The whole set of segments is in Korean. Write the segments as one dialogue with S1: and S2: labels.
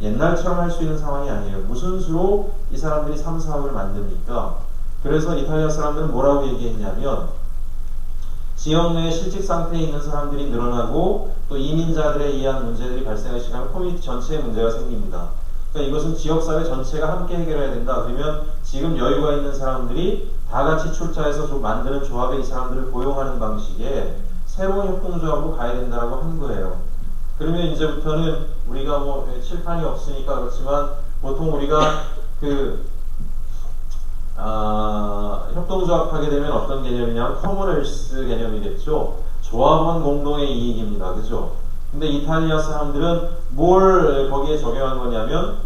S1: 옛날처럼 할 수 있는 상황이 아니에요. 무슨 수로 이 사람들이 삶 사업을 만듭니까? 그래서 이탈리아 사람들은 뭐라고 얘기했냐면 지역 내 실직 상태에 있는 사람들이 늘어나고 또 이민자들에 의한 문제들이 발생하기 시작하면 커뮤니티 전체에 문제가 생깁니다. 그러니까 이것은 지역사회 전체가 함께 해결해야 된다. 그러면 지금 여유가 있는 사람들이 다 같이 출자해서 좀 만드는 조합에 이 사람들을 고용하는 방식의 새로운 협동조합으로 가야 된다라고 하는 거예요. 그러면 이제부터는 우리가 뭐 칠판이 없으니까 그렇지만 보통 우리가 그 아, 협동조합 하게 되면 어떤 개념이냐면 커머널스 개념이겠죠. 조합원 공동의 이익입니다. 그죠? 근데 이탈리아 사람들은 뭘 거기에 적용한 거냐면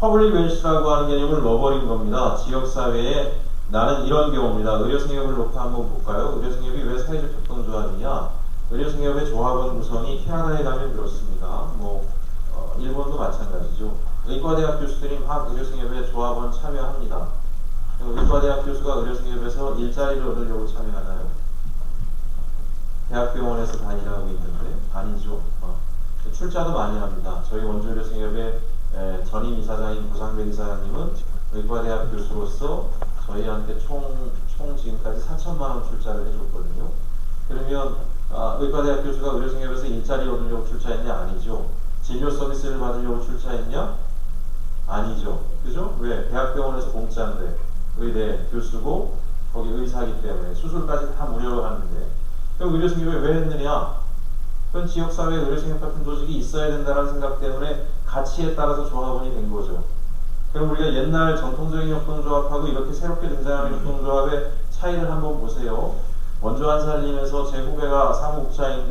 S1: 퍼블릭 웰스라고 하는 개념을 넣어버린 겁니다. 지역사회에 나는 이런 경우입니다. 의료생협을 놓고 한번 볼까요? 의료생협이 왜 사회적 협동조합이냐? 의료생협의 조합원 구성이 캐나다에 가면 그렇습니다. 뭐 어, 일본도 마찬가지죠. 의과대학 교수들이 막 의료생협에 조합원 참여합니다. 의과대학 교수가 의료생협에서 일자리를 얻으려고 참여하나요? 대학병원에서 다 일하고 있는데 아니죠. 어. 출자도 많이 합니다. 저희 원주의료생협의 에, 전임 이사장인 구상배 이사장님은 의과대학 교수로서 저희한테 총, 총 지금까지 4천만 원 출자를 해줬거든요. 그러면 아, 의과대학 교수가 의료생협에서 일자리 얻으려고 출자했냐? 아니죠. 진료 서비스를 받으려고 출자했냐? 아니죠. 그죠? 왜? 대학병원에서 공짜인데 의대 교수고 거기 의사기 때문에 수술까지 다 무료로 하는데 그럼 의료생협에 왜 했느냐? 그건 지역사회에 의료생협 같은 조직이 있어야 된다는 생각 때문에 가치에 따라서 조합원이 된 거죠. 그럼 우리가 옛날 전통적인 협동조합하고 이렇게 새롭게 등장하는 협동조합의 차이를 한번 보세요. 안 살리면서 제 후배가 사무국장인데